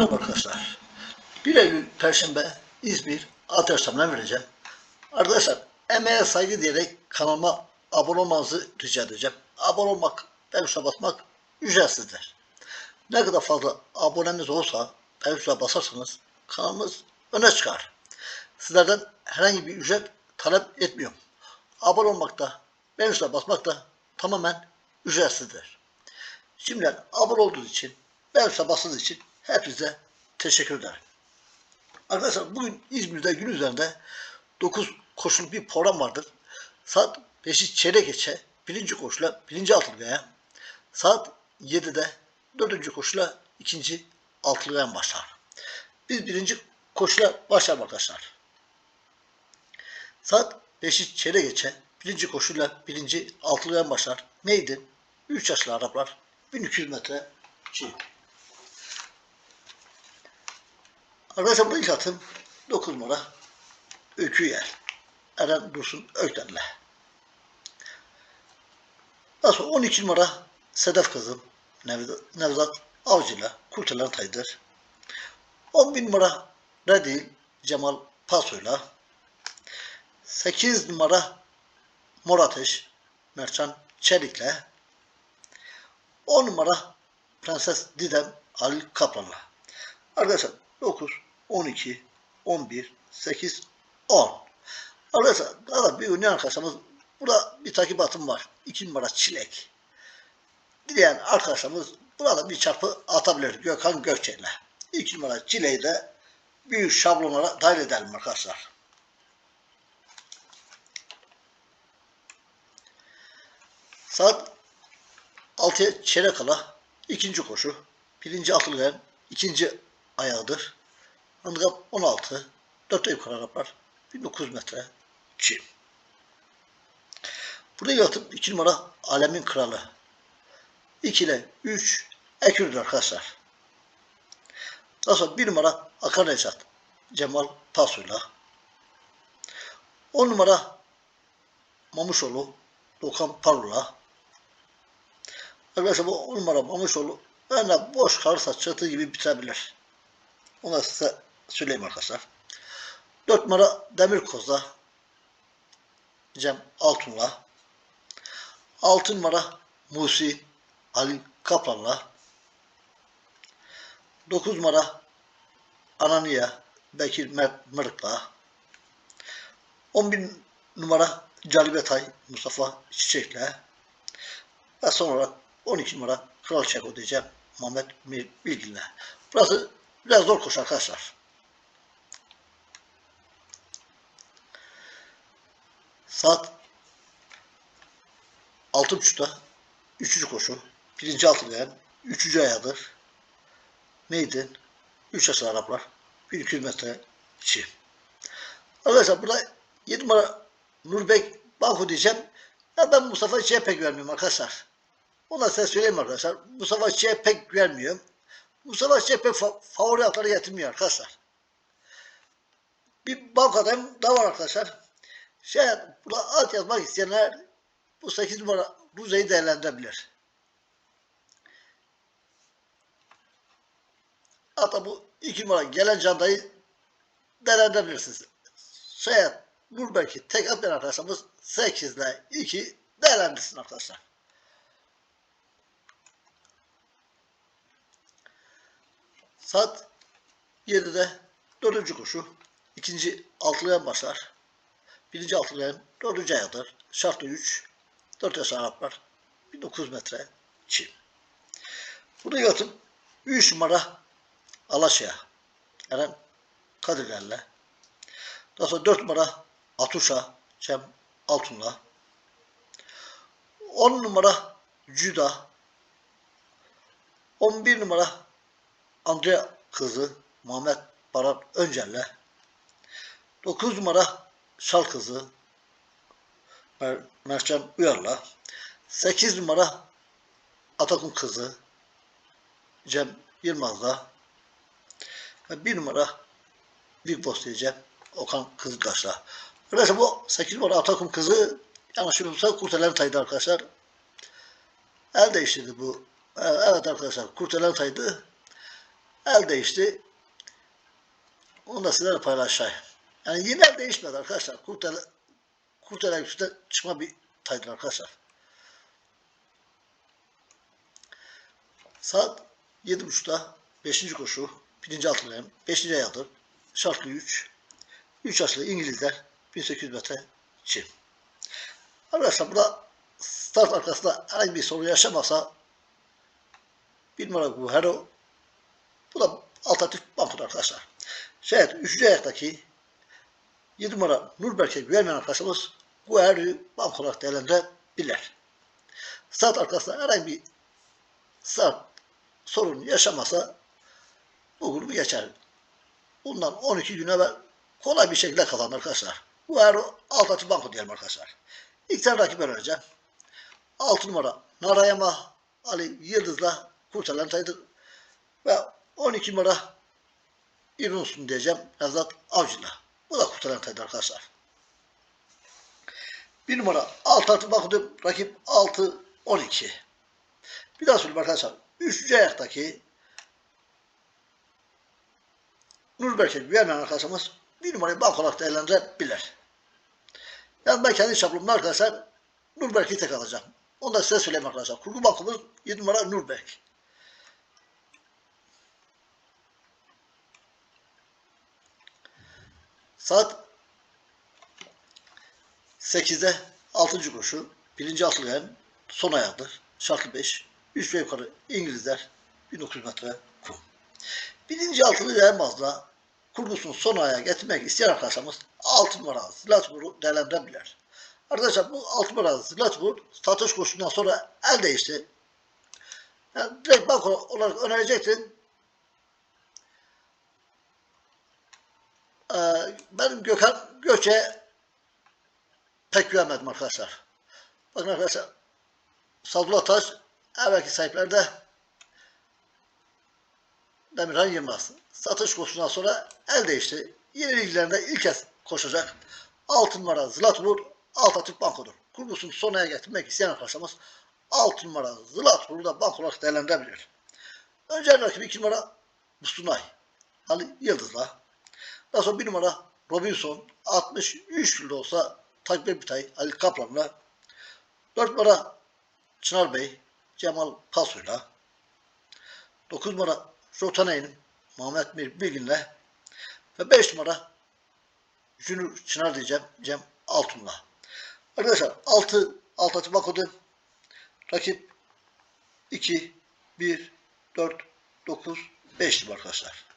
Merhaba arkadaşlar. 1 Eylül Perşembe İzmir Ateştam'dan vereceğim. Arkadaşlar emeğe saygı diyerek kanalıma abone olmanızı rica edeceğim. Abone olmak, beğen tuşuna basmak ücretsizdir. Ne kadar fazla abonemiz olsa beğen tuşuna basarsanız kanalımız öne çıkar. Sizlerden herhangi bir ücret talep etmiyorum. Abone olmak da, beğen tuşuna basmak da tamamen ücretsizdir. Şimdiden abone olduğunuz için, tuşuna bastığınız için hepinize teşekkür ederim. Arkadaşlar bugün İzmir'de gün üzerinde 9 koşulu bir program vardır. Saat 5'i çeyrek geçe birinci koşula birinci altılgaya, saat 7'de dördüncü koşula ikinci altılgaya başlar. Biz birinci koşula başlayalım arkadaşlar. Saat 5'i çeyrek geçe birinci koşuyla birinci altılgaya başlar. Neydi? 3 yaşlı Araplar 1200 metre çiğ. Arkadaşlar bu ilk atım 9 numara Öykü Yer. Eren Dursun Ökten'le. Daha sonra 12 numara Sedef Kızım Nevzat, Avcı'yla Kurtalan Taydır. 11 numara Redil Cemal Paso'yla 8 numara Mor Ateş Mertcan Çelik'le 10 numara Prenses Didem Halil Kaplan'la. Arkadaşlar 9, 12, 11, 8, 10. Arkadaşlar daha da ünlü arkadaşlarımız burada bir takip atım var. 2 numara Çilek. Dileyen arkadaşlarımız burada bir çarpı atabilir Gökhan Gökçe'yle. 2 numara Çilek'i de büyük şablonlara dahil edelim arkadaşlar. Saat 6'ya çeyrek kala ikinci koşu. Birinci atılgayan ikinci ayağıdır. Handikap 16. 4 yukarı Araplar. 1900 metre çim. Burada yatıp 2 numara Alemin Kralı. 2 ile 3 Ekür'dür arkadaşlar. Daha sonra 1 numara Akar Necat. Cemal Pasu'yla. 10 numara Mamuşoğlu Dokan Parula. Arkadaşlar bu 10 numara Mamuşoğlu yani boş kalırsa çatı gibi bitebilir. Onu da size söyleyeyim arkadaşlar. 4 numara Demir Koz'da Cem Altun'la 6 numara Musi Ali Kaplan'la 9 numara Ananiya Bekir Mert Mırık'la 11 numara Calibetay Mustafa Çiçek'le ve son olarak 12 numara Kral Çeko diyeceğim Mehmet Bilgin'le. Burası biraz zor koşu arkadaşlar. Saat 6.30'da üçüncü koşu. Birinci altılgayan. Üçüncü ayağıdır. Neydi? Üç yaşlı Araplar. 1200 metre çi. Arkadaşlar burada 7 numara Nurbek Banko diyeceğim. Ya ben Mustafa Çiğ'e pek vermiyorum arkadaşlar. Ona size söyleyeyim arkadaşlar. Mustafa Çiğ'e pek vermiyorum. Mustafa Çiğ'e pek fa- favori atları getirmiyor arkadaşlar. Bir bankadayım da var arkadaşlar. Şey, burada alt yazmak isteyenler bu 8 numara Ruze'yi değerlendirebilir. Hatta bu 2 numara gelen candayı değerlendirebilirsiniz. Şey, Nurberk'i tek atmayan arkadaşlarımız 8 ile 2 değerlendirsin arkadaşlar. Saat 7'de dördüncü koşu. ikinci altılıyan başlar. Birinci altılıyan dördüncü ayağıdır. Şartlı 3. 4 yaş Araplar. 1900 metre Çin. Burada yatıp 3 numara Alaşya. Eren Kadirler'le. Daha sonra 4 numara Atuşa Cem Altun'la. 10 numara Cüda. 11 numara Andrea kızı Muhammed Baran Öncel'le 9 numara Şal kızı Mer Mertcan Uyar'la 8 numara Atakun kızı Cem Yılmaz'la ve 1 numara Big Boss diyeceğim Okan Kızıltaş'la. Arkadaşlar bu 8 numara Atakun kızı yanlış bilmiyorsam kurtarılan saydı arkadaşlar. El değiştirdi bu. Evet arkadaşlar kurtarılan saydı. el değişti. Onu da sizlerle paylaşayım. Yani el değişmedi arkadaşlar. Kurtel, kurtel üstüne çıkma bir taydır arkadaşlar. Saat 7.30'da 5. koşu, 1. altınlayım, 5. ayadır, şartlı 3, 3 yaşlı İngilizler, 1800 metre çim. Arkadaşlar burada start arkasında herhangi bir sorun yaşamasa bir numara bu Hero bu da alternatif bankodur arkadaşlar. Şayet 3. ayaktaki 7 numara Nurberk'e güvenmeyen arkadaşımız bu Hero'yu bank olarak değerlendirebilir. Start arkasında herhangi bir start sorun yaşamasa bu grubu geçer. Bundan 12 gün evvel kolay bir şekilde kazandı arkadaşlar. Bu Hero alternatif banko diyelim arkadaşlar. İlk tane rakip önereceğim. 6 numara Narayama Ali Yıldız'la kurtarılan sayıdır. Ve 12 numara İrunsun diyeceğim Nevzat Avcı'la. Bu da kurtaran sayıdır arkadaşlar. 1 numara alt artı bakıyordum. Rakip 6 12. Bir daha söyleyeyim arkadaşlar. 3. ayaktaki Nurberk'e güvenmeyen arkadaşımız bir numarayı bank olarak değerlendirebilir. Yani ben kendi şablonumda arkadaşlar Nurberk'i tek alacağım. Onu da size söyleyeyim arkadaşlar. Kurgu bankumuz 7 numara Nurberk. Saat 8'de 6. koşu. Birinci atlayan son ayağıdır. Şartlı 5. Üst ve yukarı İngilizler 1900 metre kum. Birinci altılı Yayılmaz'la kurgusunu son ayağa getirmek isteyen arkadaşlarımız 6 numara Zlatbur'u değerlendirebilir. Arkadaşlar bu 6 numara Zlatbur satış koşusundan sonra el değişti. Yani direkt bank olarak önerecektim. Ee, ben Gökhan Göç'e pek güvenmedim arkadaşlar. Bakın arkadaşlar Sadullah Taş evvelki sahiplerde Demirhan Yılmaz. Satış koşusundan sonra el değişti. Yeni liglerinde ilk kez koşacak. 6 numara Zlatbur Altatürk Banko'dur. Kurgusunu sonraya getirmek isteyen arkadaşlarımız 6 numara Zlatbur'u da bank olarak değerlendirebilir. Önce rakibi 2 numara Mustunay. Ali Yıldız'la. Daha sonra 1 numara Robinson 63 kilo olsa Takbir Bitay Ali Kaplan'la 4 numara Çınar Bey Cemal Pasu'yla 9 numara Rotaney'in Muhammed Mir Bilgin'le ve 5 numara Jünür Çınar diyeceğim Cem Altun'la. Arkadaşlar 6 alt atı bakodu rakip 2 1 4 9 5 arkadaşlar.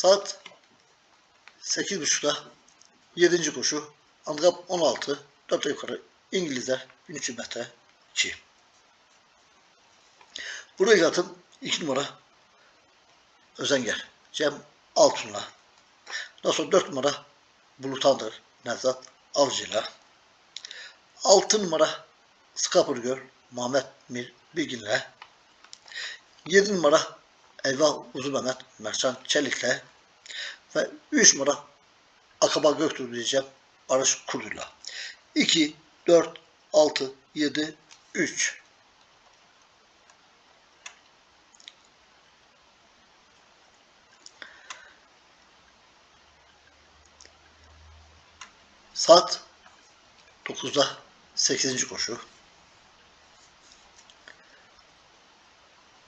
Saat 8.30'da 7. koşu handikap 16 4 yukarı İngilizler 1300 metre çi. Buraya atım 2 numara Özenger Cem Altun'la. Daha sonra 4 numara Bulutandır Nevzat Avcı'yla. 6 numara Skapurgöl Muhammed Mir Bilgin'le. 7 numara Eyvah Uzun Mehmet Mercan Çelik'le ve 3 numara Akaba Göktuğ diyeceğim Barış Kurdu'yla. 2, 4, 6, 7, 3. Saat 9'da 8. koşu.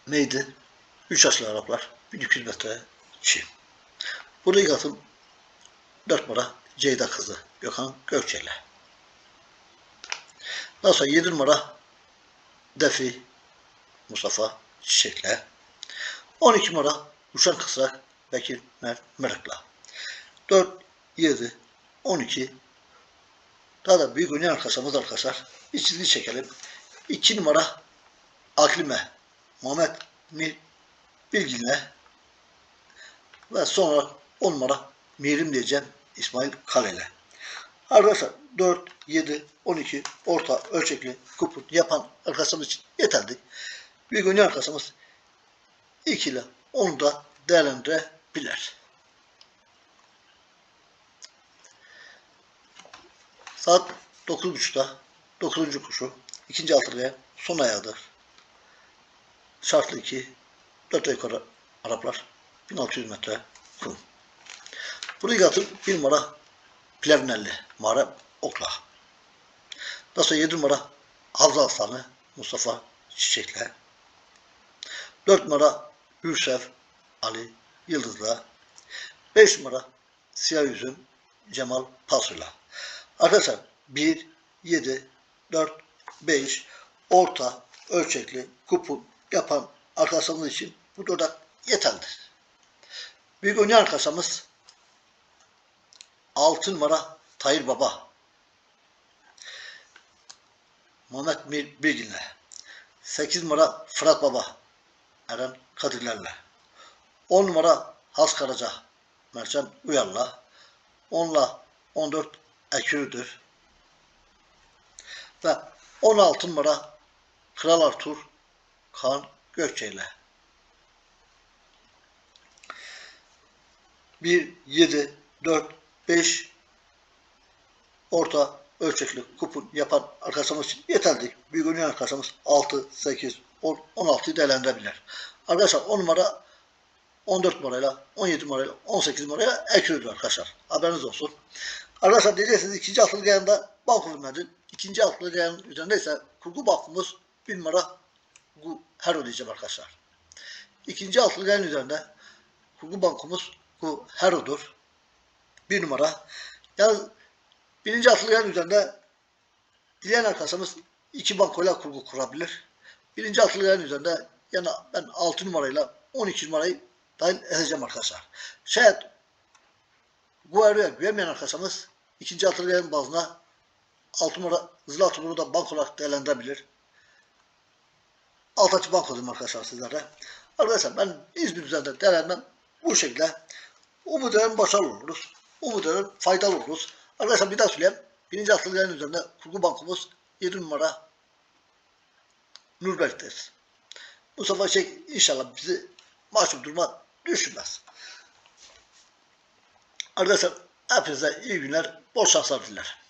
Neydi? 3 yaşlı Araplar 1200 metre çim. Burayı katım 4 numara Ceyda kızı Gökhan Gökçe'yle. Daha sonra 7 numara Defi Mustafa Çiçek'le. 12 numara Uşan Kısrak Bekir Mert Mırık'la. 4, 7, 12 daha da büyük oynayan arkadaşlarımız arkadaşlar. Bir çizgi çekelim. 2 numara Aklime Muhammed Mir Bilgin'le ve sonra 10 numara Mirim diyeceğim İsmail Kale'yle. Arkadaşlar 4, 7, 12 orta ölçekli kupon yapan arkadaşlarımız için yeterli. Büyük oynayan arkadaşlarımız 2 ile 10 da değerlendirebilir. Saat 9.30'da Dokuzuncu kuşu. ikinci altılıya son ayağıdır. Şartlı 2. 4 yukarı Araplar. 1600 metre kum. Bunu yatır bir numara Plevnelli. Mağara Okla. Nasıl 7 numara Havza Aslanı Mustafa Çiçek'le. 4 numara Hürsef Ali Yıldız'la. 5 numara Siyah Yüzüm Cemal Pasu'yla. Arkadaşlar 1, 7, 4, 5 orta ölçekli kupon yapan arkadaşlarımız için bu dördak yeterlidir. Büyük oynayan arkadaşımız 6 numara Tahir Baba. Mir Bilgin'le. 8 numara Fırat Baba. Eren Kadirler'le. 10 numara Has Karaca. Mercan Uyar'la. 10'la 14 Ekürü'dür. Ve 16 numara Kral Artur Kaan Gökçe 1, 7, 4, 5 orta ölçekli kupon yapan arkadaşımız için yeterli. Büyük oynayan arkadaşımız 6, 8, 10, 16'yı değerlendirebilir. Arkadaşlar 10 numara 14 numarayla, 17 numarayla, 18 numarayla ekliyordu arkadaşlar. Haberiniz olsun. Arkadaşlar diyeceksiniz ikinci altılı yayında banko vermedin. İkinci altılı yayın üzerinde ise kurgu bankımız 1 numara bu her ödeyeceğim arkadaşlar. İkinci altılı yayın üzerinde kurgu bankumuz bu Hero'dur. Bir numara. Yalnız birinci yayın üzerinde dileyen arkadaşımız iki bankoyla kurgu kurabilir. Birinci yayın üzerinde yani ben 6 numarayla 12 numarayı dahil edeceğim arkadaşlar. Şayet Guerrero'ya güvenmeyen arkadaşımız ikinci yayın bazına 6 numara Zıla Tumur'u da bank olarak değerlendirebilir. Alt açı bank olayım arkadaşlar sizlere. Arkadaşlar ben İzmir üzerinde değerlendirmem bu şekilde. Umut ederim başarılı oluruz. Umut ederim faydalı oluruz. Arkadaşlar bir daha söyleyeyim. Birinci altılı yayın üzerinde kurgu bankumuz 7 numara Nurberk'teyiz. Mustafa Çek inşallah bizi mahcup duruma düşürmez. Arkadaşlar hepinize iyi günler, bol şanslar dilerim.